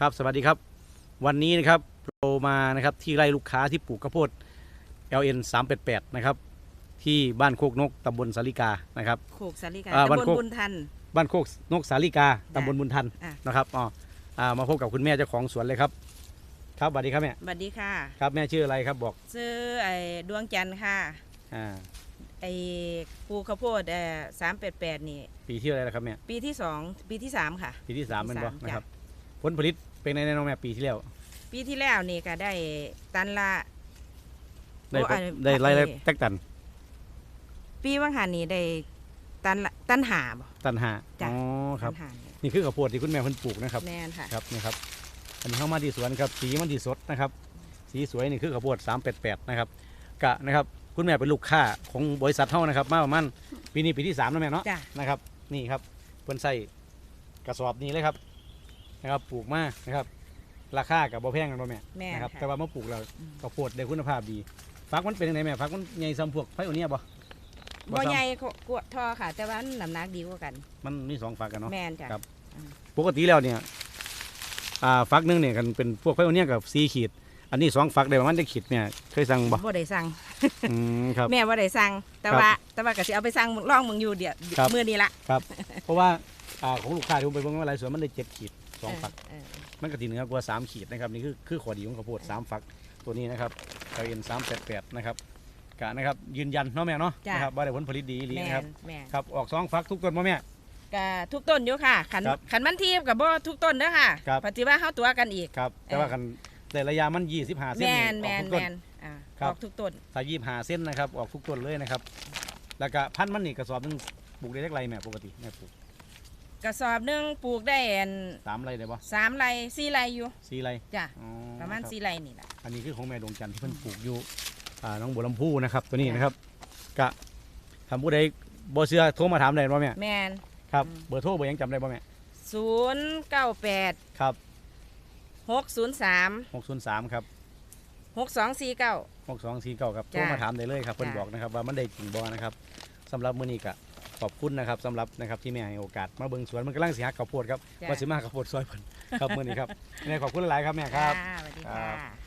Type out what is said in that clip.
ครับสวัสดีครับ วันนี้นะครับเรามานะครับที่ไร่ลูกค้าที่ปลูกข้าวโพด LN 388นะครับที่บ้านโคกนกตำบลสาลิกานะครับโขกสาลิกาอ่าตำบ้านบลโคก บุญทัน บ้านโคกนกสาลิกาตำบลบุญทันอะ นะครับอ๋ออ่ามาพบกับคุณแม่เจ้าของสวนเลยครับ ครับสวัสดีครับแม่สวัสดีค่ะ ครับแม่ชื่ออะไรครับบอกชื่อไอ้ดวงจันทร์ค่ะอ่าไอ้ปลูกข้าวโพดเอ่อสามแปดแปดนี่ ปีที่อะไรนะครับแม่ปีที่สองปีที่สามค่ะ ปีที่สามปีเป็นสามบ่จ้ะนะครับ ผลผลิตเป็นไงแน่น้องแม่ปีที่แล้ว ปีที่แล้วนี่ก็ได้ตันละได้โอ้อันได้ไล่ไล่อันนี้แตกตันปีว่างหันนี่ได้ตันละตันหาบ่ ตันหาจ้ะ อ๋อครับ ตันหานี่นี่คือข้าวโพดที่คุณแม่เพิ่นปลูกนะครับ แม่นค่ะ ครับนี่ครับ อันนี้เข้ามาที่สวนครับ สีมันที่สดนะครับ สีสวยนี่คือข้าวโพด388นะครับ กะนะครับ คุณแม่เป็นลูกค้าของบริษัทเท่านะครับ มาประมาณปีนี้ปีที่3แล้วแม่เนาะ จ้ะ นะครับ นี่ครับเพิ่นใส่กระสอบนี้เลยครับ นะครับปลูกมานะครับ ราคากับบ่แพงกันบ่แม่แม่นนะครับค่ะ แต่ว่าเมื่อปลูกแล้วอืมข้าวโพดได้คุณภาพดีฟักมันเป็นยังไงแม่ฟักมันใหญ่ซ้ำพวกไผ่โอเนียบ่บ่ซ้ำใหญ่กว่าทอค่ะ แต่ว่าน้ำหนักดีกว่ากัน มันมีสองฟักกันเนาะ แม่นจ้ะ ครับ ปกติแล้วเนี่ยอ่าฟักหนึงเนี่ยกันเป็นพวกไผ่โอเนียกับสีขีด อันนี้สองฟักได้ประมาณได้ขีดเนี่ยเคยสั่งบ่บ่ได้สั่งอืมครับ แม่บ่ได้สั่งแต่ครับว่าแต่ว่าก็สิเอาไปสั่งลองมึงอยู่เดี๋ยวครับ มื้อนี้ละเพราะว่าอ่าของลูกค้าที่ผมไปเบิ่งมาหลายสวนมันได้เจ็ดขีด สองฟักเออมันก็ตีเหนือกว่าสามขีดนะครับนี่คือคือข้อดีของข้าวโพดสามฟักตัวนี้นะครับเราเอ็นสามแปดแปดนะครับกะนะครับยืนยันเนาะแม่เนาะจ้ะ นะครับว่าได้ผลผลิตดีอีหลีแม่นะครับนแม่นครับออกสองฟักทุกต้นมาแม่ ก็ทุกต้นอยู่ค่ะขันครับขันมันทีบกับบ่ทุกต้นเด้อค่ะครับ ปฏิว่าเฮาตัวกันอีก ครับแต่ว่ากันแต่ระยะมันยี่สิบห้าเส้นแม่นี่นแม่ออกนทุกต้แม่นนอ่าครัอบ อกทุกต้นถ้ายี่ห้าเส้นนะครับ ออกทุกต้นเลยนะครับ แล้วก็พันธุ์มันนี่กระสอบหนึงปลูกได้เท่าไรแม่ปกติแม่ปลูก กระสอบหนึงปลูกได้อันสามไรได้ปะสามไร่สี่ไร่อยู่สี่ไรจ้ะอ๋อประมาณคบ สี่ไร่นี่แหละ อันนี้คือของแม่ดวงจันทร์ที่เพิ่นปลูกอยู่อ่าน้องบัวลำพูนะครับ ตัวนี้ค่ะนะครับกะทำผู้ใดบ่เชื่อโทรมาถามได้บ่แม่แม่นครับอืม เบอร์โทรเบอร์หยังจำได้บ่แม่ศูนย์เก้าแปดครับหกศูนย์สาม603ครับหกสองสี่เก้า 6249ครับโทรจ้ะมาถามได้เลยครับเพิ่นจ้ะ บอกนะครับว่ามันได้จริงบ่นะครับสำหรับมื้อนี้ก็ ขอบคุณนะครับสำหรับนะครับที่แม่ให้โอกาสมาเบิ่งสวนมันกำลังสิหักข้าวโพดครับจ้ะ ว่าสิมาข้าวโพดซอยเพิ่นครับมื้อนี้ครับแม่ขอบคุณหลายๆครับแม่ครับ จ้าสวัสดีครัค่ะบ